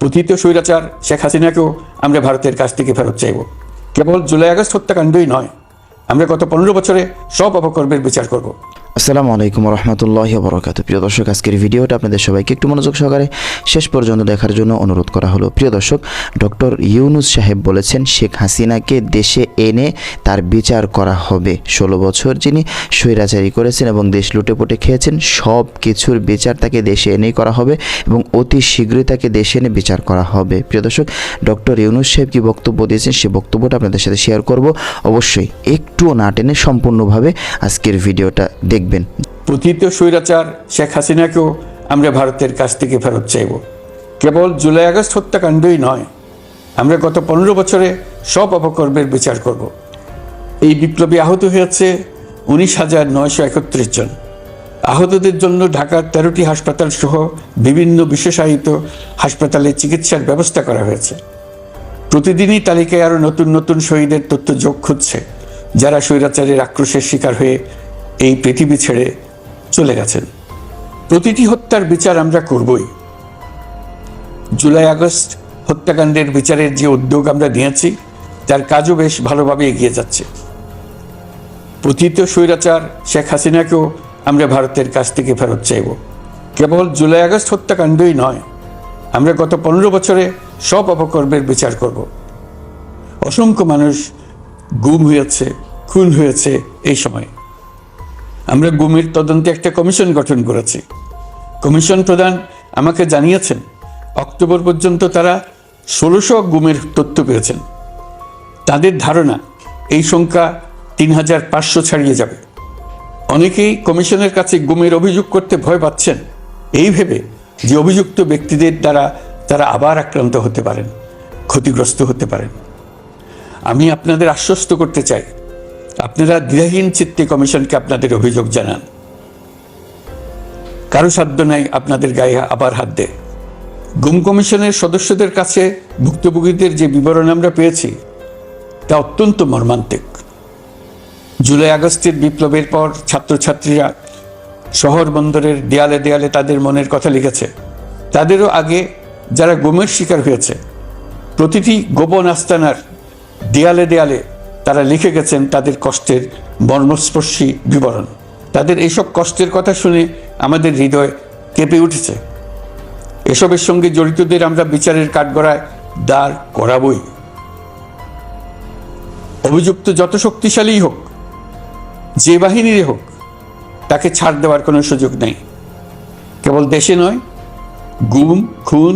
পতিত স্বৈরাচার শেখ হাসিনাকেও আমরা ভারতের কাছ থেকে ফেরত চাইব। কেবল জুলাই আগস্ট হত্যাকাণ্ডই নয়, আমরা গত পনেরো বছরে সব অপকর্মের বিচার করব। আসসালামু আলাইকুম রহমতুল্লাহ বরকাত প্রিয় দর্শক, আজকের ভিডিওটা আপনাদের সবাইকে একটু মনোযোগ সহকারে শেষ পর্যন্ত দেখার জন্য অনুরোধ করা হলো। প্রিয় দর্শক, ডক্টর ইউনুস সাহেব বলেছেন, শেখ হাসিনাকে দেশে এনে তার বিচার করা হবে। ষোলো বছর যিনি স্বৈরাচারী করেছেন এবং দেশ লুটেপুটে খেয়েছেন, সব কিছুর বিচার তাকে দেশে এনেই করা হবে এবং অতি শীঘ্রই তাকে দেশে এনে বিচার করা হবে। প্রিয় দর্শক, ডক্টর ইউনুস সাহেব কি বক্তব্য দিয়েছেন সে বক্তব্যটা আপনাদের সাথে শেয়ার করব। অবশ্যই একটুও না টেনে সম্পূর্ণভাবে আজকের ভিডিওটা দেখবেন। পতিত স্বৈরাচার শেখ হাসিনাকেও আমরা ভারতের কাছ থেকে ফেরত চাইব। কেবল জুলাই আগস্ট হত্যাকাণ্ডই নয়, আমরা গত পনেরো বছরে সব অপকর্মের বিচার করব। এই বিপ্লবী আহত হয়েছে উনিশ হাজার নয়শো একত্রিশ জন। আহতদের জন্য ঢাকার তেরোটি হাসপাতাল সহ বিভিন্ন বিশেষায়িত হাসপাতালে চিকিৎসার ব্যবস্থা করা হয়েছে। প্রতিদিনই তালিকায় আরও নতুন নতুন শহীদের তথ্য যোগ খুঁজছে, যারা স্বৈরাচারের আক্রোশের শিকার হয়ে এই পৃথিবী ছেড়ে চলে গেছেন। প্রতিটি হত্যার বিচার আমরা করবই। জুলাই আগস্ট হত্যাকাণ্ডের বিচারের যে উদ্যোগ আমরা নিয়েছি, তার কাজও বেশ ভালোভাবে এগিয়ে যাচ্ছে। পতিত স্বৈরাচার শেখ হাসিনাকেও আমরা ভারতের কাছ থেকে ফেরত চাইব। কেবল জুলাই আগস্ট হত্যাকাণ্ডই নয়, আমরা গত পনেরো বছরে সব অপকর্মের বিচার করব। অসংখ্য মানুষ গুম হয়েছে, খুন হয়েছে এই সময়। আমরা গুমের তদন্তে একটা কমিশন গঠন করেছি। কমিশন প্রধান আমাকে জানিয়েছেন, অক্টোবর পর্যন্ত তারা ষোলোশো গুমের তথ্য পেয়েছেন। তাদের ধারণা এই সংখ্যা তিন হাজার পাঁচশো ছাড়িয়ে যাবে। অনেকেই কমিশনের কাছে গুমের অভিযোগ করতে ভয় পাচ্ছেন। এই ভেবে যে অভিযুক্ত ব্যক্তিদের দ্বারা তারা আবার আক্রান্ত হতে পারেন, ক্ষতিগ্রস্ত হতে পারেন। আমি আপনাদের আশ্বস্ত করতে চাই আপনারা দ্বিধাহীন চিত্তে কমিশনকে আপনাদের অভিযোগ জানান। কারও সাধ্য নাই আপনাদের গায়ে আবার হাত দেয়। গুম কমিশনের সদস্যদের কাছে ভুক্তভোগীদের যে বিবরণ আমরা পেয়েছি, তা অত্যন্ত মর্মান্তিক। জুলাই আগস্টের বিপ্লবের পর ছাত্রছাত্রীরা শহর বন্দরের দেয়ালে দেয়ালে তাদের মনের কথা লিখেছে। তাদেরও আগে যারা গুমের শিকার হয়েছে, প্রতিটি গোপন আস্তানার দেয়ালে দেয়ালে তারা লিখে গেছেন তাদের কষ্টের মর্মস্পর্শী বিবরণ। তাদের এইসব কষ্টের কথা শুনে আমাদের হৃদয় কেঁপে উঠেছে। এসবের সঙ্গে জড়িতদের আমরা বিচারের কাঠগড়ায় দাঁড় করাবই। অভিযুক্ত যত শক্তিশালীই হোক, যে বাহিনীরই হোক, তাকে ছাড় দেওয়ার কোনো সুযোগ নেই। কেবল দেশে নয়, গুম, খুন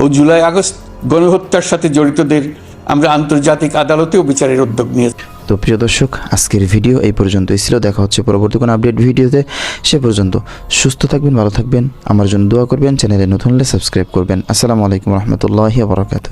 ও জুলাই আগস্ট গণহত্যার সাথে জড়িতদের আমরা আন্তর্জাতিক আদালতেও বিচারের উদ্যোগ নিয়েছি। তো প্রিয় দর্শক, আজকের ভিডিও এই পর্যন্তই ছিল। দেখা হচ্ছে পরবর্তী কোনো আপডেট ভিডিওতে। সে পর্যন্ত সুস্থ থাকবেন, ভালো থাকবেন। আমার জন্য দোয়া করবেন। চ্যানেলে নতুন হলে সাবস্ক্রাইব করবেন। আসসালামু আলাইকুম রহমতুল্লাহ বরকাত